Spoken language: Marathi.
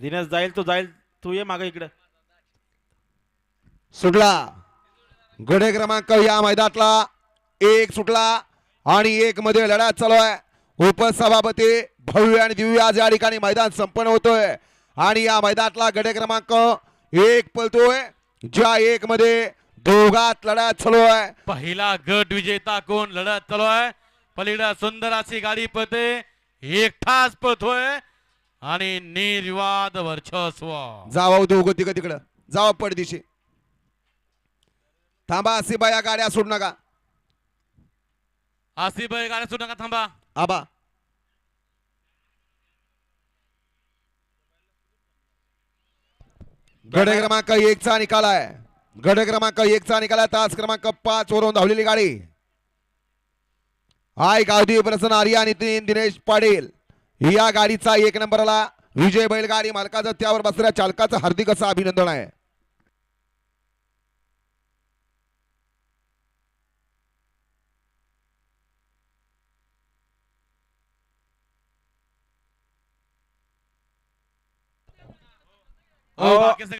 दिनेश जाईल तो जाईल. तू ये मागे इकडे. सुटला. गडे क्रमांक या मैदानातला. एक सुटला आणि एक मध्ये लढा चालू आहे उपसभापती भव्य आणि दिव्य आज या ठिकाणी मैदान संपन्न होतोय. आणि या मैदानातला गडे क्रमांक एक पलतोय ज्या एक मध्ये दोघात लढा चालू आहे पहिला गट विजेता कोण? लढत चालू आहे पलीकडे सुंदर अशी गाडी पळते. एकटाच पळतोय. आणि निर्वाद वर्चस्व. जावा दोघं तिकडं तिकडं. जावा पडदिशी. थांबा असिबा या गाड्या सोडू नका. आसिफ गाड्या सुद्धा नका थांबा. आबा. गड क्रमांक एक चा निकाल आहे. गड क्रमांक एक चा निकाल आहे. तास क्रमांक पाच वरून धावलेली गाडी. आय गावदी प्रसन्न आर्या नितीन दिनेश पाटील. या गाडीचा एक नंबरला विजय बैलगाडी मालकाचं त्यावर बसलेल्या चालकाचं हार्दिक असं अभिनंदन आहे. हो, हो.